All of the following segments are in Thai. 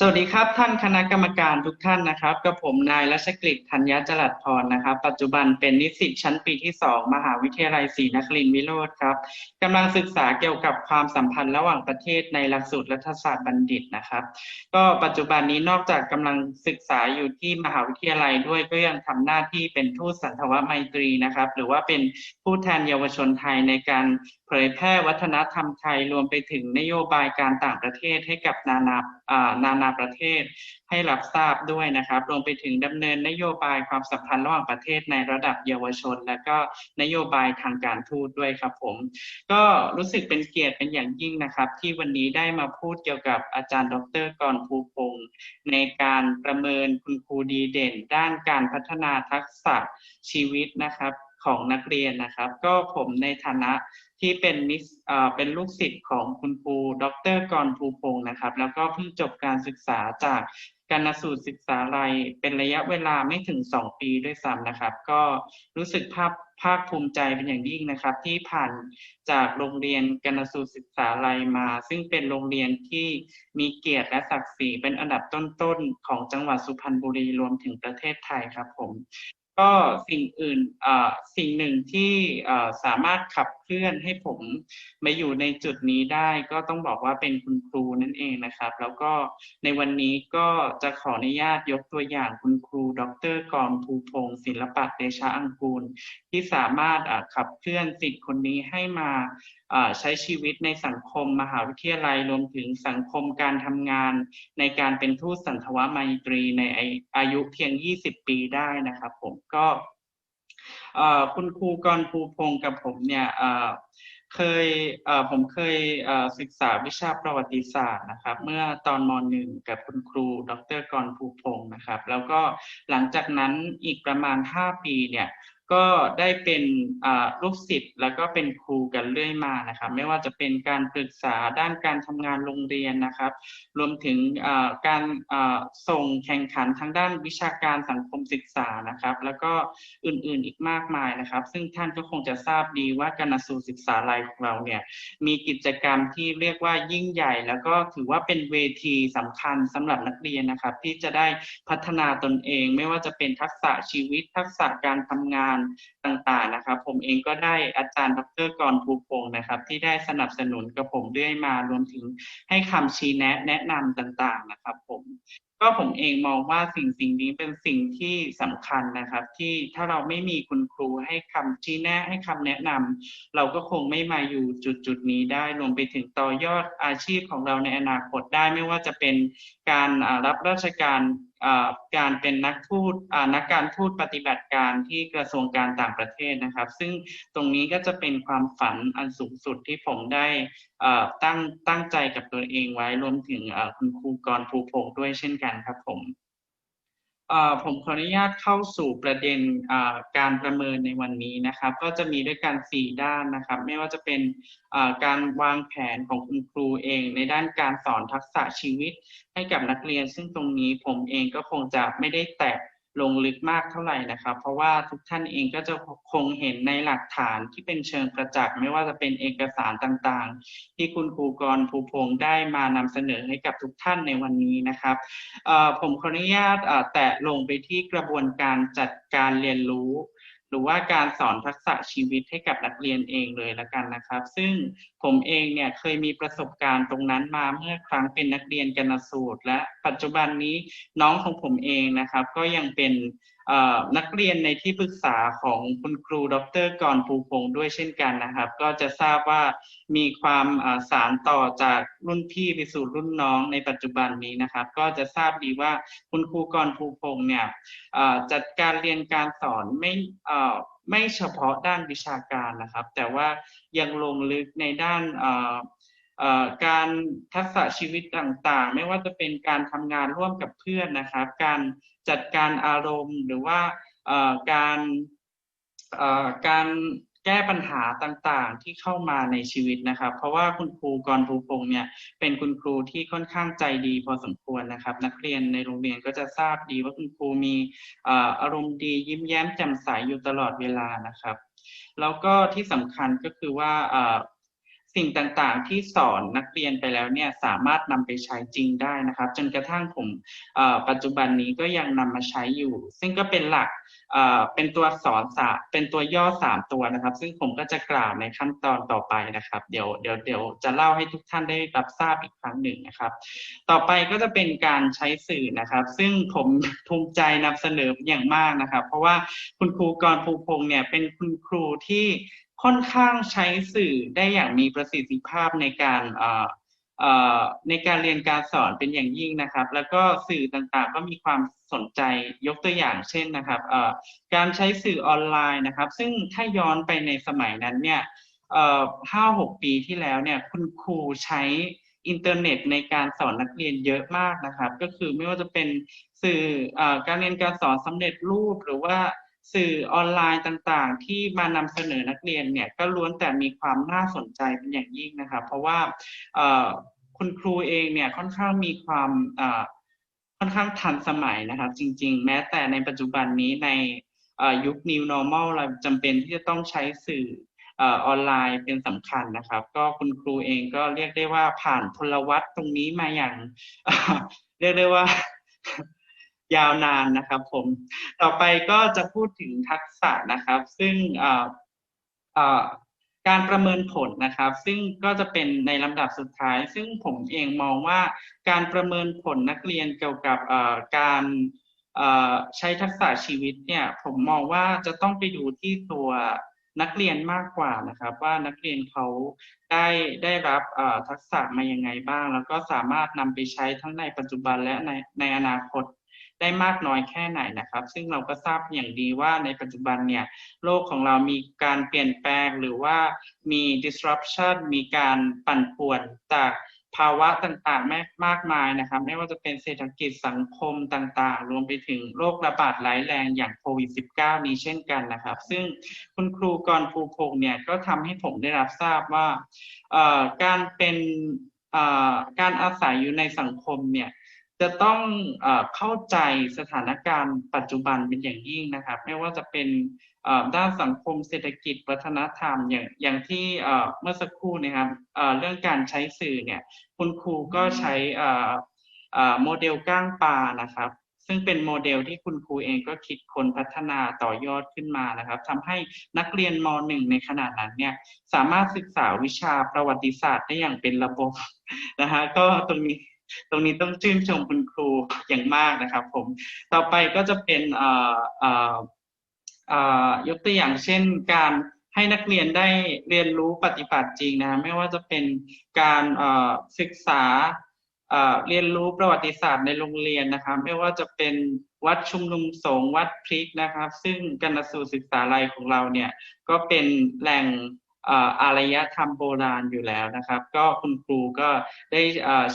สวัสดีครับท่านคณะกรรมการทุกท่านนะครับกับผมนายรัชกฤษธัญญจรัสพรนะครับ ปัจจุบันเป็นนิสิตชั้นปีที่ 2 มหาวิทยาลัยศรีนครินทรวิโรธครับกำลังศึกษาเกี่ยวกับความสัมพันธ์ระหว่างประเทศในหลักสูตรรัฐศาสตร์บัณฑิตนะครับ ก็ปัจจุบันนี้นอกจากกำลังศึกษาอยู่ที่มหาวิทยาลัยด้วยก็ยังทำหน้าที่เป็นทูตสันทวไมตรีนะครับ หรือว่าเป็นผู้แทนเยาวชนไทยในการ เผยแพร่วัฒนธรรมไทยรวมไปถึงนโยบายการต่างประเทศให้กับนานานานาประเทศให้รับทราบด้วยนะครับ รวมไปถึงดำเนินนโยบายความสัมพันธ์ระหว่างประเทศในระดับเยาวชน และก็นโยบายทางการทูตด้วยครับผม ก็รู้สึกเป็นเกียรติเป็นอย่างยิ่งนะครับ ที่วันนี้ได้มาพูดเกี่ยวกับอาจารย์ ดรกรภูพงศ์ในการประเมินคุณครูดีเด่น ด้านการพัฒนาทักษะชีวิตนะครับของนักเรียนนะครับ ก็ผมในฐานะ ที่เป็นนิสเป็นลูกศิษย์ของคุณครูดรกรภูพงศ์นะครับ แล้วก็เพิ่งจบการศึกษาจากการสูตรศึกษาลัยเป็นระยะเวลาไม่ถึง 2 ปีด้วยซ้ำนะครับ ก็รู้สึกภาพภาคภูมิใจเป็นอย่างยิ่งนะครับ ที่ผ่านจากโรงเรียนกนสูตรศึกษาลัยมา ซึ่งเป็นโรงเรียนที่มีเกียรติและศักดิ์ศรีเป็นอันดับต้นๆของจังหวัดสุพรรณบุรีรวมถึงประเทศไทยครับผมก็สิ่งอื่นสิ่งหนึ่งที่สามารถขับ เคลื่อนให้ผมมาอยู่ในจุดนี้ได้ ก็ต้องบอกว่าเป็นคุณครูนั่นเองนะครับ แล้วก็ในวันนี้ก็จะขออนุญาตยกตัวอย่างคุณครู ดรกรภูพงศ์ศิลปะเดชะอังกูล ที่สามารถขับเคลื่อนสิทธิ์คนนี้ให้มาใช้ชีวิตในสังคมมหาวิทยาลัยรวมถึงสังคมการทำงาน ในการเป็นทูตสันทวไมตรีในอายุเพียง 20 ปีได้นะครับผมก็ คุณครูกรภูพงศ์กับผมเนี่ยเคยผมเคยศึกษาวิชาประวัติศาสตร์นะครับ เมื่อตอนมหนึ่งกับคุณครู ดรกรภูพงศ์นะครับ แล้วก็หลังจากนั้นอีกประมาณ 5 ปีเนี่ย ก็ได้เป็นลูกศิษย์แล้วก็เป็นครูกันเรื่อยมานะครับ ไม่ว่าจะเป็นการปรึกษาด้านการทำงานโรงเรียนนะครับ รวมถึงการส่งแข่งขันทางด้านวิชาการสังคมศึกษานะครับ แล้วก็อื่นๆอีกมากมายนะครับ ซึ่งท่านก็คงจะทราบดีว่าการสูตรศึกษาลัยของเราเนี่ยมีกิจกรรมที่เรียกว่ายิ่งใหญ่ แล้วก็ถือว่าเป็นเวทีสำคัญสำหรับนักเรียนนะครับ ที่จะได้พัฒนาตนเอง ไม่ว่าจะเป็นทักษะชีวิตทักษะการทำงานต่างๆนะครับ ผมเองก็ได้อาจารย์ดรกรภูพงศ์นะครับ ที่ได้สนับสนุนกับผมด้วยมารวมถึงให้คำชี้แนะแนะนำต่างๆนะครับ ผมก็ผมเองมองว่าสิ่งสิ่งนี้เป็นสิ่งที่สำคัญนะครับ ที่ถ้าเราไม่มีคุณครูให้คำชี้แนะให้คำแนะนำเราก็คงไม่มาอยู่จุดจุดนี้ได้รวมไปถึงต่อยอดอาชีพของเราในอนาคตได้ไม่ว่าจะเป็นการรับราชการ การเป็นนักทูตนักการทูตปฏิบัติการที่กระทรวงการต่างประเทศนะครับ ซึ่งตรงนี้ก็จะเป็นความฝันอันสูงสุดที่ผมได้ตั้งตั้งใจกับตัวเองไว้รวมถึงคุณครูกรภูพงศ์ด้วยเช่นกันครับผม ผมขออนุญาตเข้าสู่ประเด็นการประเมินในวันนี้นะครับ ก็จะมีด้วยกัน 4 ด้านนะครับ ไม่ว่าจะเป็นการวางแผนของคุณครูเอง ในด้านการสอนทักษะชีวิตให้กับนักเรียน ซึ่งตรงนี้ผมเองก็คงจะไม่ได้แตะ ลงลึกมากเท่าไหร่นะครับ เพราะว่าทุกท่านเองก็จะคงเห็นในหลักฐานที่เป็นเชิงประจักษ์ไม่ว่าจะเป็นเอกสารต่างๆ ที่คุณครูกรภูพงศ์ได้มานำเสนอให้กับทุกท่านในวันนี้นะครับผมขออนุญาตแตะลงไปที่กระบวนการจัดการเรียนรู้ หรือว่าการสอนทักษะชีวิตให้กับนักเรียนเองเลยละกันนะครับ ซึ่งผมเองเนี่ยเคยมีประสบการณ์ตรงนั้นมาเมื่อครั้งเป็นนักเรียนกนสูตรและ ปัจจุบันนี้น้องของผมเองนะครับ ก็ยังเป็นนักเรียนในที่ปรึกษาของคุณครู ดรกรภูพงศ์ด้วยเช่นกันนะครับ ก็จะทราบว่ามีความสารต่อจากรุ่นพี่ไปสู่รุ่นน้องในปัจจุบันนี้นะครับ ก็จะทราบดีว่าคุณครูกรภูพงศ์เนี่ยจัดการเรียนการสอนไม่ไม่เฉพาะด้านวิชาการนะครับ แต่ว่ายังลงลึกในด้าน การทักษะชีวิตต่างๆ ไม่ว่าจะเป็นการทำงานร่วมกับเพื่อนนะครับ การจัดการอารมณ์หรือว่าการการแก้ปัญหาต่างๆ ที่เข้ามาในชีวิตนะครับ เพราะว่าคุณครูกรภูพงศ์เนี่ยเป็นคุณครูที่ค่อนข้างใจดีพอสมควรนะครับ นักเรียนในโรงเรียนก็จะทราบดีว่าคุณครูมีอารมณ์ดียิ้มแย้มแจ่มใสอยู่ตลอดเวลานะครับ แล้วก็ที่สำคัญก็คือว่า สิ่งต่างๆที่สอนนักเรียนไปแล้วเนี่ยสามารถนำไปใช้จริงได้นะครับ จนกระทั่งผมปัจจุบันนี้ก็ยังนำมาใช้อยู่ ซึ่งก็เป็นหลักเป็นตัวสอนสาเป็นตัวย่อสามตัวนะครับ ซึ่งผมก็จะกล่าวในขั้นตอนต่อไปนะครับ เดี๋ยวเดี๋ยวเดี๋ยวจะเล่าให้ทุกท่านได้รับทราบอีกครั้งหนึ่งนะครับ ต่อไปก็จะเป็นการใช้สื่อนะครับ ซึ่งผมภูมิใจนำเสนออย่างมากนะครับ เพราะว่าคุณครูกรภูพงศ์เนี่ยเป็นคุณครูที่ ค่อนข้างใช้สื่อได้อย่างมีประสิทธิภาพในการในการเรียนการสอนเป็นอย่างยิ่งนะครับ แล้วก็สื่อต่างๆ ก็มีความสนใจยกตัวอย่างเช่นนะครับการใช้สื่อออนไลน์นะครับ ซึ่งถ้าย้อนไปในสมัยนั้นเนี่ยห้าหกปีที่แล้วเนี่ยคุณครูใช้อินเทอร์เน็ตในการสอนนักเรียนเยอะมากนะครับ ก็คือไม่ว่าจะเป็นสื่ออการเรียนการสอนสำเร็จรูปหรือว่า สื่อออนไลน์ต่างๆ ที่มานำเสนอนักเรียนเนี่ยก็ล้วนแต่มีความน่าสนใจเป็นอย่างยิ่งนะครับเพราะว่าคุณครูเองเนี่ยค่อนข้างมีความค่อนข้างทันสมัยนะครับจริง ๆ แม้แต่ในปัจจุบันนี้ในยุค new normal เราจำเป็นที่จะต้องใช้สื่อออนไลน์เป็นสำคัญนะครับ ก็คุณครูเองก็เรียกได้ว่าผ่านพลวัตตรงนี้มาอย่างเรียกได้ว่า ยาวนานนะครับผม ต่อไปก็จะพูดถึงทักษะนะครับ ซึ่งการประเมินผลนะครับ ซึ่งก็จะเป็นในลำดับสุดท้าย ซึ่งผมเองมองว่าการประเมินผลนักเรียนเกี่ยวกับการใช้ทักษะชีวิตเนี่ย ผมมองว่าจะต้องไปดูที่ตัวนักเรียนมากกว่านะครับ ว่านักเรียนเขาได้ได้รับทักษะมายังไงบ้าง แล้วก็สามารถนำไปใช้ทั้งในปัจจุบันและในในอนาคต ได้มากน้อยแค่ไหนนะครับ ซึ่งเราก็ทราบอย่างดีว่าในปัจจุบันเนี่ยโลกของเรามีการเปลี่ยนแปลงหรือว่ามี disruption มีการปั่นป่วนจากภาวะต่างๆ มากมายนะครับ ไม่ว่าจะเป็นเศรษฐกิจสังคมต่างๆ รวมไปถึงโรคระบาดร้ายแรงอย่างโควิด -19 นี้เช่นกันนะครับ ซึ่งคุณครูกรภูพงศ์เนี่ยก็ทำให้ผมได้รับทราบว่าการเป็นการอาศัยอยู่ในสังคมเนี่ย จะต้องเข้าใจสถานการณ์ปัจจุบันเป็นอย่างยิ่งนะครับ ไม่ว่าจะเป็นด้านสังคมเศรษฐกิจวัฒนธรรมอย่างอย่างที่เมื่อสักครู่นะครับเรื่องการใช้สื่อเนี่ยคุณครูก็ใช้โมเดลก้างปลานะครับ ซึ่งเป็นโมเดลที่คุณครูเองก็คิดคนพัฒนาต่อยอดขึ้นมานะครับทำให้นักเรียนม .1 ในขนาดนั้นเนี่ยสามารถศึกษาวิชาประวัติศาสตร์ได้อย่างเป็นระบบนะฮะก็ตรงนี้ ตรงนี้ต้องชื่นชมคุณครูอย่างมากนะครับ ผม ต่อไปก็จะเป็นยกตัวอย่างเช่นการให้นักเรียนได้เรียนรู้ปฏิบัติจริงนะ ไม่ว่าจะเป็นการศึกษาเรียนรู้ประวัติศาสตร์ในโรงเรียนนะครับ ไม่ว่าจะเป็นวัดชุมนุมสงฆ์วัดพริกนะครับ ซึ่งการสูตรศึกษาลัยของเราเนี่ยก็เป็นแหล่ง อารยธรรมโบราณอยู่แล้วนะครับ ก็คุณครูก็ได้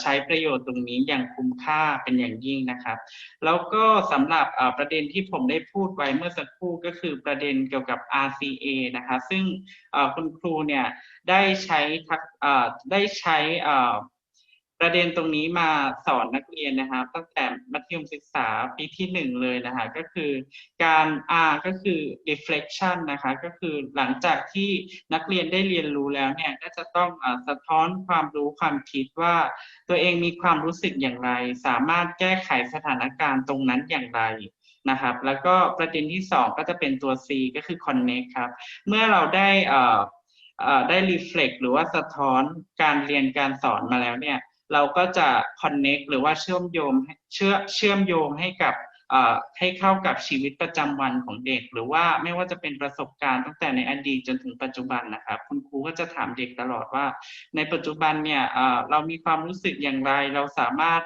ใช้ประโยชน์ตรงนี้อย่างคุ้มค่าเป็นอย่างยิ่งนะครับ แล้วก็สำหรับประเด็นที่ผมได้พูดไว้เมื่อสักครู่ก็คือประเด็นเกี่ยวกับ RCA นะคะซึ่งคุณครูเนี่ยได้ใช้ได้ใช้ ประเด็นตรงนี้มาสอนนักเรียนนะครับตั้งแต่มัธยมศึกษาปีที่หนึ่งเลยนะคะก็คือการ R ก็คือ reflection นะคะก็คือหลังจากที่นักเรียนได้เรียนรู้แล้วเนี่ยก็จะต้องอสะท้อนความรู้ความคิดว่า ตัวเองมีความรู้สึกอย่างไร สามารถแก้ไขสถานการณ์ตรงนั้นอย่างไรนะครับแล้วก็ประเด็นที่สองก็จะเป็นตัว C ก็คือ connect ครับ เมื่อเราได้ได้ reflect หรือว่าสะท้อนการเรียนการสอนมาแล้วเนี่ย เราก็จะ connect หรือว่าเชื่อมโยงเชื่อเชื่อมโยงให้กับให้เข้ากับชีวิตประจำวันของเด็ก หรือว่าไม่ว่าจะเป็นประสบการณ์ตั้งแต่ในอดีตจนถึงปัจจุบันนะครับ คุณครูก็จะถามเด็กตลอดว่า ในปัจจุบันเนี่ยเรามีความรู้สึกอย่างไร เราสามารถ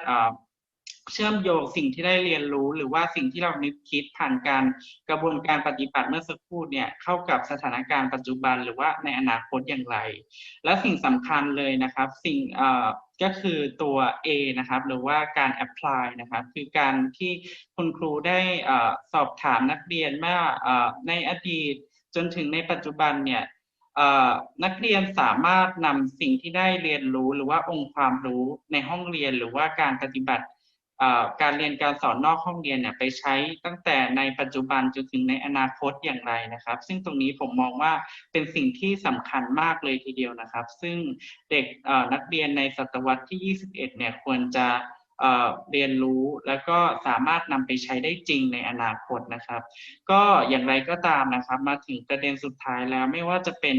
เชื่อมโยงสิ่งที่ได้เรียนรู้ หรือว่าสิ่งที่เรานึกคิดผ่านการกระบวนการปฏิบัติเมื่อสักครู่เนี่ยเข้ากับสถานการณ์ปัจจุบันหรือว่าในอนาคตอย่างไร และสิ่งสำคัญเลยนะครับ สิ่ง ก็คือตัว A นะครับ หรือว่าการ apply นะครับ คือการที่คุณครูได้สอบถามนักเรียนเมื่อในอดีตจนถึงในปัจจุบันเนี่ยนักเรียนสามารถนำสิ่งที่ได้เรียนรู้หรือว่าองค์ความรู้ในห้องเรียนหรือว่าการปฏิบัติ การเรียนการสอนนอกห้องเรียนเนี่ยไปใช้ตั้งแต่ในปัจจุบันจนถึงในอนาคตอย่างไรนะครับ ซึ่งตรงนี้ผมมองว่าเป็นสิ่งที่สำคัญมากเลยทีเดียวนะครับ ซึ่งเด็กนักเรียนในศตวรรษที่ 21 เนี่ยควรจะ เรียนรู้แล้วก็สามารถนำไปใช้ได้จริงในอนาคตนะครับ ก็อย่างไรก็ตามนะครับ มาถึงประเด็นสุดท้ายแล้วไม่ว่าจะเป็น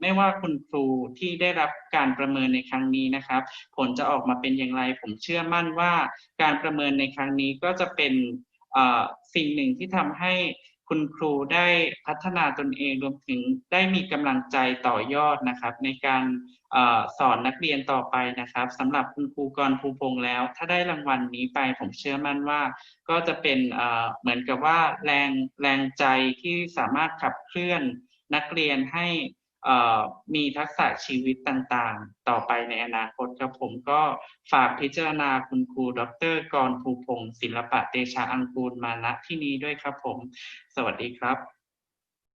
ไม่ว่าคุณครูที่ได้รับการประเมินในครั้งนี้นะครับ ผลจะออกมาเป็นอย่างไร ผมเชื่อมั่นว่าการประเมินในครั้งนี้ก็จะเป็นสิ่งหนึ่งที่ทำให้ คุณครูได้พัฒนาตนเองรวมถึงได้มีกำลังใจต่อยอดนะครับ ในการอสอนนักเรียนต่อไปนะครับสำหรับคุณครูกรภูพงษ์แล้ว ถ้าได้รางวัลนี้ไปผมเชื่อมั่นว่า ก็จะเป็นเหมือนกับว่าแรงแรงใจที่สามารถขับเคลื่อนนักเรียนให้ มีทักษะชีวิตต่างๆ ต่อไปในอนาคตครับผมก็ฝากพิจารณาคุณครู ดรกรภูพงศ์ศิลปะเตชะอังกูลมาณที่นี้ด้วยครับผม สวัสดีครับ